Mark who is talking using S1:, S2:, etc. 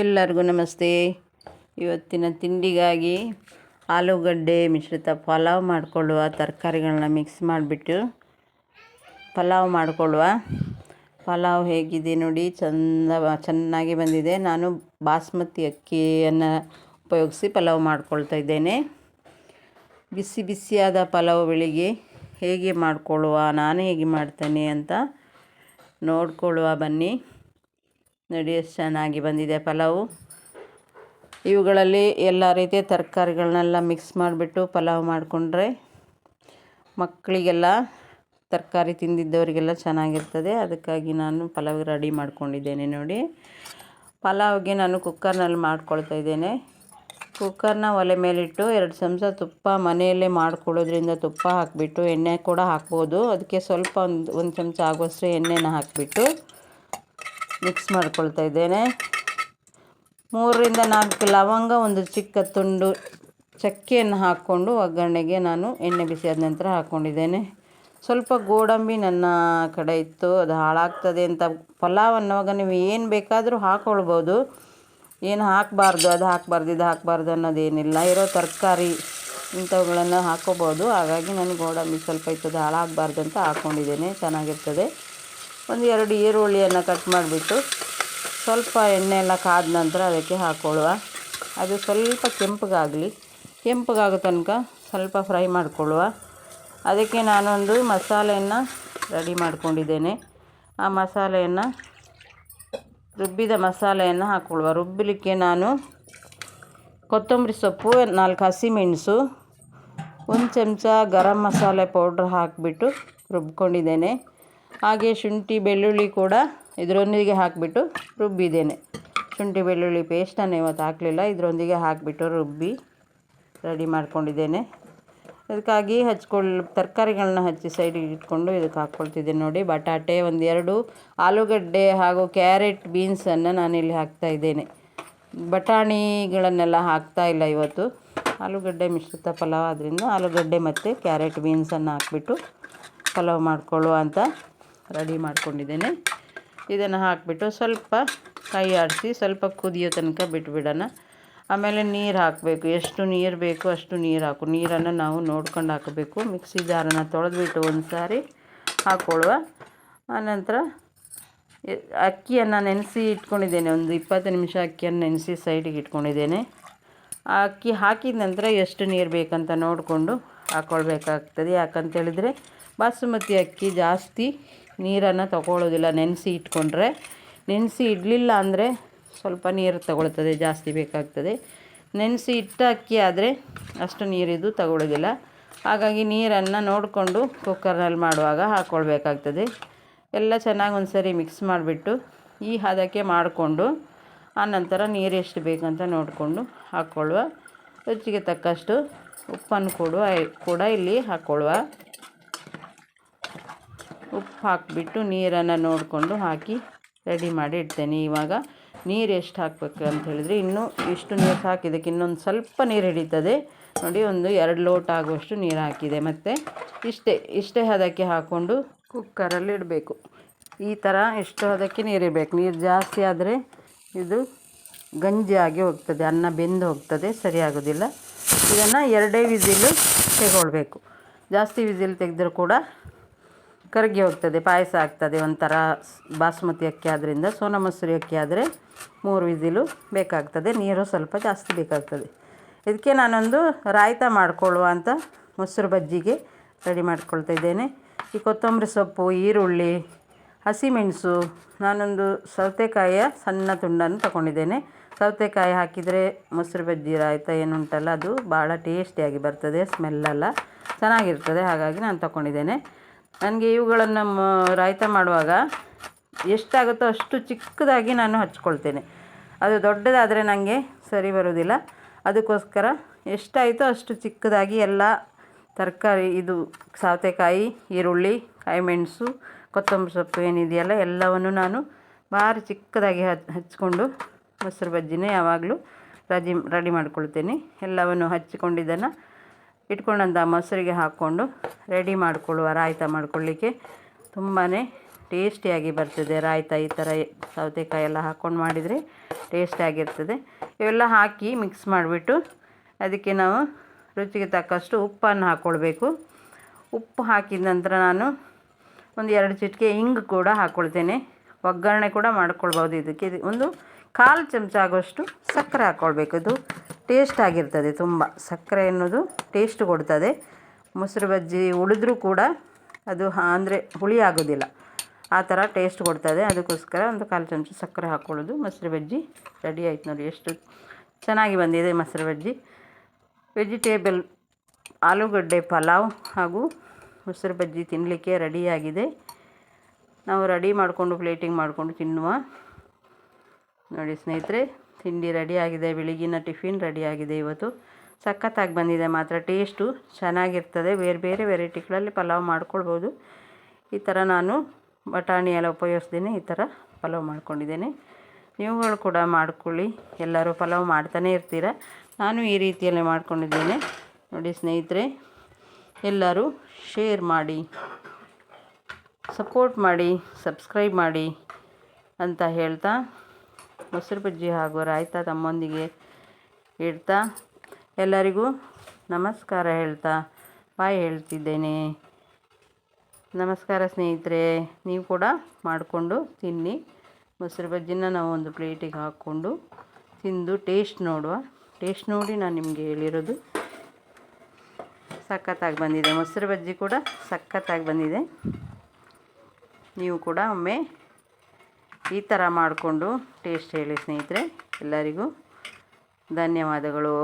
S1: ಎಲ್ಲರಿಗೂ ನಮಸ್ತೆ. ಇವತ್ತಿನ ತಿಂಡಿಗಾಗಿ ಆಲೂಗಡ್ಡೆ ಮಿಶ್ರಿತ ಪಲಾವ್ ಮಾಡಿಕೊಳ್ಳುವ ತರಕಾರಿಗಳನ್ನ ಮಿಕ್ಸ್ ಮಾಡಿಬಿಟ್ಟು ಪಲಾವ್ ಮಾಡಿಕೊಳ್ಳುವ. ಪಲಾವ್ ಹೇಗಿದೆ ನೋಡಿ, ಚಂದ ಚೆನ್ನಾಗಿ ಬಂದಿದೆ. ನಾನು ಬಾಸ್ಮತಿ ಅಕ್ಕಿಯನ್ನು ಉಪಯೋಗಿಸಿ ಪಲಾವ್ ಮಾಡ್ಕೊಳ್ತಾ ಇದ್ದೇನೆ. ಬಿಸಿ ಬಿಸಿಯಾದ ಪಲಾವ್ ಬೆಳಿಗ್ಗೆ ಹೇಗೆ ಮಾಡಿಕೊಳ್ಳುವ, ನಾನು ಹೇಗೆ ಮಾಡ್ತೇನೆ ಅಂತ ನೋಡ್ಕೊಳ್ಳುವ ಬನ್ನಿ. ನೋಡಿ, ಚೆನ್ನಾಗಿ ಬಂದಿದೆ ಪಲಾವು. ಇವುಗಳಲ್ಲಿ ಎಲ್ಲ ರೀತಿಯ ತರಕಾರಿಗಳನ್ನೆಲ್ಲ ಮಿಕ್ಸ್ ಮಾಡಿಬಿಟ್ಟು ಪಲಾವ್ ಮಾಡಿಕೊಂಡ್ರೆ ಮಕ್ಕಳಿಗೆಲ್ಲ ತರಕಾರಿ ತಿಂದಿದ್ದವರಿಗೆಲ್ಲ ಚೆನ್ನಾಗಿರ್ತದೆ. ಅದಕ್ಕಾಗಿ ನಾನು ಪಲಾವ್ ರೆಡಿ ಮಾಡ್ಕೊಂಡಿದ್ದೇನೆ ನೋಡಿ. ಪಲಾವ್ಗೆ ನಾನು ಕುಕ್ಕರ್ನಲ್ಲಿ ಮಾಡ್ಕೊಳ್ತಾ ಇದ್ದೇನೆ. ಕುಕ್ಕರ್ನ ಒಲೆ ಮೇಲಿಟ್ಟು ಎರಡು ಚಮಚ ತುಪ್ಪ ಮನೆಯಲ್ಲೇ ಮಾಡ್ಕೊಳ್ಳೋದ್ರಿಂದ ತುಪ್ಪ ಹಾಕಿಬಿಟ್ಟು ಎಣ್ಣೆ ಕೂಡ ಹಾಕ್ಬೋದು. ಅದಕ್ಕೆ ಸ್ವಲ್ಪ ಒಂದು ಒಂದು ಚಮಚ ಆಗುವಷ್ಟು ಎಣ್ಣೆನ ಹಾಕಿಬಿಟ್ಟು ಮಿಕ್ಸ್ ಮಾಡ್ಕೊಳ್ತಾ ಇದ್ದೇನೆ. ಮೂರರಿಂದ ನಾಲ್ಕು ಲವಂಗ, ಒಂದು ಚಿಕ್ಕ ತುಂಡು ಚಕ್ಕೆಯನ್ನು ಹಾಕ್ಕೊಂಡು ಒಗ್ಗರಣೆಗೆ ನಾನು ಎಣ್ಣೆ ಬಿಸಿಯಾದ ನಂತರ ಹಾಕ್ಕೊಂಡಿದ್ದೇನೆ ಸ್ವಲ್ಪ ಗೋಡಂಬಿ ನನ್ನ ಕಡೆ ಇತ್ತು, ಅದು ಹಾಳಾಗ್ತದೆ ಅಂತ ಪಲಾವ್ ಅನ್ನುವಾಗ ನೀವು ಏನು ಬೇಕಾದರೂ ಹಾಕ್ಕೊಳ್ಬೋದು ಏನು ಹಾಕಬಾರ್ದು, ಅದು ಹಾಕಬಾರ್ದು, ಇದು ಹಾಕಬಾರ್ದು ಅನ್ನೋದೇನಿಲ್ಲ. ಇರೋ ತರಕಾರಿ ಇಂಥವುಗಳನ್ನು ಹಾಕ್ಕೋಬೋದು. ಹಾಗಾಗಿ ನಾನು ಗೋಡಂಬಿ ಸ್ವಲ್ಪ ಇತ್ತು, ಅದು ಹಾಳಾಗಬಾರ್ದು ಅಂತ ಹಾಕ್ಕೊಂಡಿದ್ದೇನೆ ಚೆನ್ನಾಗಿರ್ತದೆ. ಒಂದು ಎರಡು ಈರುಳ್ಳಿಯನ್ನು ಕಟ್ ಮಾಡಿಬಿಟ್ಟು ಸ್ವಲ್ಪ ಎಣ್ಣೆ ಎಲ್ಲ ಕಾದ ನಂತರ ಅದಕ್ಕೆ ಹಾಕ್ಕೊಳ್ಳುವ. ಅದು ಸ್ವಲ್ಪ ಕೆಂಪಗಾಗಲಿ. ಕೆಂಪಗಾಗೋ ತನಕ ಸ್ವಲ್ಪ ಫ್ರೈ ಮಾಡಿಕೊಳ್ಳುವ. ಅದಕ್ಕೆ ನಾನೊಂದು ಮಸಾಲೆಯನ್ನು ರೆಡಿ ಮಾಡ್ಕೊಂಡಿದ್ದೇನೆ. ಆ ಮಸಾಲೆಯನ್ನು ರುಬ್ಬಿದ ಮಸಾಲೆಯನ್ನು ಹಾಕ್ಕೊಳ್ಳುವ. ರುಬ್ಬಲಿಕ್ಕೆ ನಾನು ಕೊತ್ತಂಬರಿ ಸೊಪ್ಪು, ನಾಲ್ಕು ಹಸಿಮೆಣಸು ಒಂದು ಚಮಚ ಗರಂ ಮಸಾಲೆ ಪೌಡ್ರ್ ಹಾಕಿಬಿಟ್ಟು ರುಬ್ಕೊಂಡಿದ್ದೇನೆ. ಹಾಗೆ ಶುಂಠಿ, ಬೆಳ್ಳುಳ್ಳಿ ಕೂಡ ಇದರೊಂದಿಗೆ ಹಾಕಿಬಿಟ್ಟು ರುಬ್ಬಿದ್ದೇನೆ. ಶುಂಠಿ, ಬೆಳ್ಳುಳ್ಳಿ ಪೇಸ್ಟನ್ನು ಇವತ್ತು ಹಾಕಲಿಲ್ಲ. ಇದರೊಂದಿಗೆ ಹಾಕಿಬಿಟ್ಟು ರುಬ್ಬಿ ರೆಡಿ ಮಾಡ್ಕೊಂಡಿದ್ದೇನೆ. ಅದಕ್ಕಾಗಿ ಹಚ್ಕೊಳ್ಳ ತರಕಾರಿಗಳನ್ನ ಹಚ್ಚಿ ಸೈಡಿಗೆ ಇಟ್ಕೊಂಡು ಇದಕ್ಕೆ ಹಾಕ್ಕೊಳ್ತಿದ್ದೇನೆ ನೋಡಿ. ಬಟಾಟೆ, ಒಂದೆರಡು ಆಲೂಗಡ್ಡೆ ಹಾಗೂ ಕ್ಯಾರೆಟ್ ಬೀನ್ಸನ್ನು ನಾನಿಲ್ಲಿ ಹಾಕ್ತಾಯಿದ್ದೇನೆ ಬಟಾಣಿಗಳನ್ನೆಲ್ಲ ಹಾಕ್ತಾ ಇಲ್ಲ ಇವತ್ತು. ಆಲೂಗಡ್ಡೆ ಮಿಶ್ರಿತ ಪಲಾವ್ ಆದ್ದರಿಂದ ಆಲೂಗಡ್ಡೆ ಮತ್ತು ಕ್ಯಾರೆಟ್ ಬೀನ್ಸನ್ನು ಹಾಕ್ಬಿಟ್ಟು ಪಲಾವ್ ಮಾಡಿಕೊಳ್ಳುವ ಅಂತ ರೆಡಿ ಮಾಡ್ಕೊಂಡಿದ್ದೇನೆ. ಇದನ್ನು ಹಾಕಿಬಿಟ್ಟು ಸ್ವಲ್ಪ ಕೈ ಆಡಿಸಿ ಸ್ವಲ್ಪ ಕುದಿಯೋ ತನಕ ಬಿಟ್ಬಿಡೋಣ. ಆಮೇಲೆ ನೀರು ಹಾಕಬೇಕು. ಎಷ್ಟು ನೀರು ಬೇಕು ಅಷ್ಟು ನೀರು ಹಾಕು. ನೀರನ್ನು ನಾವು ನೋಡ್ಕೊಂಡು ಹಾಕಬೇಕು. ಮಿಕ್ಸಿ ಜಾರನ್ನು ತೊಳೆದ್ಬಿಟ್ಟು ಒಂದು ಸಾರಿ ಹಾಕ್ಕೊಳ್ಳುವ ಆನಂತರ ಅಕ್ಕಿಯನ್ನು ನೆನೆಸಿ ಇಟ್ಕೊಂಡಿದ್ದೇನೆ. ಒಂದು ಇಪ್ಪತ್ತು ನಿಮಿಷ ಅಕ್ಕಿಯನ್ನು ನೆನೆಸಿ ಸೈಡಿಗೆ ಇಟ್ಕೊಂಡಿದ್ದೇನೆ. ಆ ಅಕ್ಕಿ ಹಾಕಿದ ನಂತರ ಎಷ್ಟು ನೀರು ಬೇಕಂತ ನೋಡಿಕೊಂಡು ಹಾಕ್ಕೊಳ್ಬೇಕಾಗ್ತದೆ ಯಾಕಂತೇಳಿದರೆ ಬಾಸುಮತಿ ಅಕ್ಕಿ ಜಾಸ್ತಿ ನೀರನ್ನು ತಗೊಳ್ಳೋದಿಲ್ಲ ನೆನೆಸಿ ಇಟ್ಕೊಂಡ್ರೆ. ನೆನೆಸಿ ಇಡಲಿಲ್ಲ ಅಂದರೆ ಸ್ವಲ್ಪ ನೀರು ತಗೊಳ್ತದೆ, ಜಾಸ್ತಿ ಬೇಕಾಗ್ತದೆ. ನೆನೆಸಿ ಇಟ್ಟ ಅಕ್ಕಿ ಆದರೆ ಅಷ್ಟು ನೀರಿದ್ದು ತಗೊಳ್ಳೋದಿಲ್ಲ ಹಾಗಾಗಿ ನೀರನ್ನು ನೋಡಿಕೊಂಡು ಕುಕ್ಕರ್ನಲ್ಲಿ ಮಾಡುವಾಗ ಹಾಕ್ಕೊಳ್ಬೇಕಾಗ್ತದೆ ಎಲ್ಲ ಚೆನ್ನಾಗಿ ಒಂದು ಸರಿ ಮಿಕ್ಸ್ ಮಾಡಿಬಿಟ್ಟು ಈ ಹದಕ್ಕೆ ಮಾಡಿಕೊಂಡು ಆನಂತರ ನೀರು ಎಷ್ಟು ಬೇಕಂತ ನೋಡಿಕೊಂಡು ಹಾಕ್ಕೊಳ್ಳುವ ರುಚಿಗೆ ತಕ್ಕಷ್ಟು ಉಪ್ಪನ್ನು ಕೊಡುವ ಕೂಡ ಇಲ್ಲಿ ಹಾಕ್ಕೊಳ್ಳುವ ಉಪ್ಪು ಹಾಕಿಬಿಟ್ಟು ನೀರನ್ನು ನೋಡಿಕೊಂಡು ಹಾಕಿ ರೆಡಿ ಮಾಡಿ ಇಡ್ತೇನೆ. ಇವಾಗ ನೀರು ಎಷ್ಟು ಹಾಕಬೇಕು ಅಂತ ಹೇಳಿದರೆ ಇನ್ನೂ ಇಷ್ಟು ನೀರು ಹಾಕಿದ್ದಕ್ಕೆ ಇನ್ನೊಂದು ಸ್ವಲ್ಪ ನೀರು ಹಿಡಿತದೆ. ನೋಡಿ, ಒಂದು ಎರಡು ಲೋಟ ಆಗುವಷ್ಟು ನೀರು ಹಾಕಿದೆ. ಮತ್ತು ಇಷ್ಟೇ ಇಷ್ಟೇ ಹದಕ್ಕೆ ಹಾಕ್ಕೊಂಡು ಕುಕ್ಕರಲ್ಲಿ ಇಡಬೇಕು. ಈ ಥರ ಇಷ್ಟು ಹದಕ್ಕೆ ನೀರಿರಬೇಕು ನೀರು ಜಾಸ್ತಿ ಆದರೆ ಇದು ಗಂಜಿ ಆಗಿ ಹೋಗ್ತದೆ. ಅನ್ನ ಬೆಂದು ಹೋಗ್ತದೆ. ಸರಿಯಾಗೋದಿಲ್ಲ ಇದನ್ನು ಎರಡೇ ವಿಸಿಲು ತೆಗೊಳ್ಬೇಕು. ಜಾಸ್ತಿ ವಿಸಿಲ್ ತೆಗೆದ್ರೂ ಕೂಡ ಕರಗಿ ಹೋಗ್ತದೆ, ಪಾಯಸ ಆಗ್ತದೆ ಒಂಥರ ಬಾಸುಮತಿ ಅಕ್ಕಿ ಆದ್ದರಿಂದ ಸೋನಾ ಮಸೂರಿ ಅಕ್ಕಿ ಆದರೆ ಮೂರು ವಿಸಿಲು ಬೇಕಾಗ್ತದೆ, ನೀರು ಸ್ವಲ್ಪ ಜಾಸ್ತಿ ಬೇಕಾಗ್ತದೆ. ಇದಕ್ಕೆ ನಾನೊಂದು ರಾಯ್ತ ಮಾಡಿಕೊಳ್ಳುವ ಅಂತ ಮೊಸರು ಬಜ್ಜಿಗೆ ರೆಡಿ ಮಾಡ್ಕೊಳ್ತಾ ಇದ್ದೇನೆ. ಈ ಕೊತ್ತಂಬರಿ ಸೊಪ್ಪು, ಈರುಳ್ಳಿ, ಹಸಿಮೆಣಸು, ನಾನೊಂದು ಸೌತೆಕಾಯಿಯ ಸಣ್ಣ ತುಂಡನ್ನು ತಗೊಂಡಿದ್ದೇನೆ. ಸೌತೆಕಾಯಿ ಹಾಕಿದರೆ ಮೊಸರು ಬಜ್ಜಿ, ರಾಯ್ತ ಏನುಂಟಲ್ಲ, ಅದು ಭಾಳ ಟೇಸ್ಟಿಯಾಗಿ ಬರ್ತದೆ ಸ್ಮೆಲ್ಲೆಲ್ಲ ಚೆನ್ನಾಗಿರ್ತದೆ, ಹಾಗಾಗಿ ನಾನು ತಗೊಂಡಿದ್ದೇನೆ. ನನಗೆ ಇವುಗಳನ್ನು ರಾಯ್ತ ಮಾಡುವಾಗ ಎಷ್ಟಾಗುತ್ತೋ ಅಷ್ಟು ಚಿಕ್ಕದಾಗಿ ನಾನು ಹಚ್ಕೊಳ್ತೇನೆ. ಅದು ದೊಡ್ಡದಾದರೆ ನನಗೆ ಸರಿ ಬರೋದಿಲ್ಲ ಅದಕ್ಕೋಸ್ಕರ ಎಷ್ಟಾಯಿತೋ ಅಷ್ಟು ಚಿಕ್ಕದಾಗಿ ಎಲ್ಲ ತರಕಾರಿ, ಇದು ಸೌತೆಕಾಯಿ ಈರುಳ್ಳಿ, ಕಾಯಿಮೆಣಸು, ಕೊತ್ತಂಬರಿ ಸೊಪ್ಪು ಏನಿದೆಯಲ್ಲ ಎಲ್ಲವನ್ನು ನಾನು ಭಾರಿ ಚಿಕ್ಕದಾಗಿ ಹಚ್ಕೊಂಡು ಮೊಸರು ಬಜ್ಜಿನೇ ಯಾವಾಗಲೂ ರಜಿ, ರೆಡಿ ಮಾಡ್ಕೊಳ್ತೇನೆ. ಎಲ್ಲವನ್ನು ಹಚ್ಚಿಕೊಂಡಿದ್ದನ್ನು ಇಟ್ಕೊಂಡಂಥ ಮೊಸರಿಗೆ ಹಾಕ್ಕೊಂಡು ರೆಡಿ ಮಾಡಿಕೊಳ್ಳುವ ರಾಯ್ತ ಮಾಡ್ಕೊಳ್ಳಿಕ್ಕೆ. ತುಂಬಾ ಟೇಸ್ಟಿಯಾಗಿ ಬರ್ತದೆ ರಾಯ್ತ ಈ ಥರ ಸೌತೆಕಾಯಿ ಎಲ್ಲ ಹಾಕ್ಕೊಂಡು ಮಾಡಿದರೆ ಟೇಸ್ಟಿಯಾಗಿರ್ತದೆ ಇವೆಲ್ಲ ಹಾಕಿ ಮಿಕ್ಸ್ ಮಾಡಿಬಿಟ್ಟು ಅದಕ್ಕೆ ನಾವು ರುಚಿಗೆ ತಕ್ಕಷ್ಟು ಉಪ್ಪನ್ನು ಹಾಕ್ಕೊಳ್ಬೇಕು. ಉಪ್ಪು ಹಾಕಿದ ನಂತರ ನಾನು ಒಂದು ಎರಡು ಚಿಟಿಕೆ ಹಿಂಗು ಕೂಡ ಹಾಕ್ಕೊಳ್ತೇನೆ. ಒಗ್ಗರಣೆ ಕೂಡ ಮಾಡ್ಕೊಳ್ಬೋದು ಇದಕ್ಕೆ. ಇದು ಒಂದು ಕಾಲು ಚಮಚ ಆಗುವಷ್ಟು ಸಕ್ಕರೆ ಹಾಕ್ಕೊಳ್ಬೇಕು. ಇದು ಟೇಸ್ಟ್ ಆಗಿರ್ತದೆ ತುಂಬ. ಸಕ್ಕರೆ ಅನ್ನೋದು ಟೇಸ್ಟ್ ಕೊಡ್ತದೆ. ಮೊಸರು ಬಜ್ಜಿ ಉಳಿದ್ರೂ ಕೂಡ ಅದು ಅಂದರೆ ಹುಳಿ ಆಗೋದಿಲ್ಲ. ಆ ಥರ ಟೇಸ್ಟ್ ಕೊಡ್ತದೆ. ಅದಕ್ಕೋಸ್ಕರ ಒಂದು ಕಾಲು ಚಮಚ ಸಕ್ಕರೆ ಹಾಕ್ಕೊಳ್ಳೋದು ಮೊಸರು ಬಜ್ಜಿ ರೆಡಿ ಆಯ್ತು ನೋಡಿ ಎಷ್ಟು ಚೆನ್ನಾಗಿ ಬಂದಿದೆ ಮೊಸರು ಬಜ್ಜಿ. ವೆಜಿಟೇಬಲ್, ಆಲೂಗಡ್ಡೆ, ಪಲಾವ್ ಹಾಗೂ ಮೊಸರು ಬಜ್ಜಿ ತಿನ್ನಲಿಕ್ಕೆ ರೆಡಿಯಾಗಿದೆ ನಾವು ರೆಡಿ ಮಾಡಿಕೊಂಡು ಪ್ಲೇಟಿಂಗ್ ಮಾಡಿಕೊಂಡು ತಿನ್ನುವ. ನೋಡಿ ಸ್ನೇಹಿತರೆ ತಿಂಡಿ ರೆಡಿಯಾಗಿದೆ, ಬೆಳಗಿನ ಟಿಫಿನ್ ರೆಡಿಯಾಗಿದೆ. ಇವತ್ತು ಸಖತ್ತಾಗಿ ಬಂದಿದೆ ಮಾತ್ರ. ಟೇಸ್ಟು ಚೆನ್ನಾಗಿರ್ತದೆ. ಬೇರೆ ಬೇರೆ ವೆರೈಟಿಗಳಲ್ಲಿ ಪಲಾವ್ ಮಾಡ್ಕೊಳ್ಬೋದು. ಈ ಥರ ನಾನು ಬಟಾಣಿ ಎಲ್ಲ ಉಪಯೋಗಿಸ್ದೇನೆ ಈ ಥರ ಪಲಾವ್ ಮಾಡ್ಕೊಂಡಿದ್ದೇನೆ. ನೀವುಗಳು ಕೂಡ ಮಾಡ್ಕೊಳ್ಳಿ. ಎಲ್ಲರೂ ಪಲಾವ್ ಮಾಡ್ತಾನೆ ಇರ್ತೀರ? ನಾನು ಈ ರೀತಿಯಲ್ಲೇ ಮಾಡ್ಕೊಂಡಿದ್ದೇನೆ. ನೋಡಿ ಸ್ನೇಹಿತರೆ, ಎಲ್ಲರೂ ಶೇರ್ ಮಾಡಿ, ಸಪೋರ್ಟ್ ಮಾಡಿ, ಸಬ್ಸ್ಕ್ರೈಬ್ ಮಾಡಿ ಅಂತ ಹೇಳ್ತಾ ಮೊಸರು ಬಜ್ಜಿ ಹಾಗೂ ರಾಯ್ತ ತಮ್ಮೊಂದಿಗೆ ಇಡ್ತಾ ಎಲ್ಲರಿಗೂ ನಮಸ್ಕಾರ ಹೇಳ್ತಾ ಬಾಯ್ ಹೇಳ್ತಿದ್ದೇನೆ. ನಮಸ್ಕಾರ ಸ್ನೇಹಿತರೆ, ನೀವು ಕೂಡ ಮಾಡಿಕೊಂಡು ತಿನ್ನಿ. ಮೊಸರು ಬಜ್ಜಿನ ನಾವು ಒಂದು ಪ್ಲೇಟಿಗೆ ಹಾಕ್ಕೊಂಡು ತಿಂದು ಟೇಸ್ಟ್ ನೋಡುವ. ಟೇಸ್ಟ್ ನೋಡಿ ನಾನು ನಿಮಗೆ ಹೇಳಿರೋದು. ಸಖತ್ತಾಗಿ ಬಂದಿದೆ. ಮೊಸರು ಬಜ್ಜಿ ಕೂಡ ಸಖತ್ತಾಗಿ ಬಂದಿದೆ. ನೀವು ಕೂಡ ಒಮ್ಮೆ ಈ ಥರ ಮಾಡಿಕೊಂಡು ಟೇಸ್ಟ್ ಹೇಳಿ ಸ್ನೇಹಿತರೆ ಎಲ್ಲರಿಗೂ ಧನ್ಯವಾದಗಳು.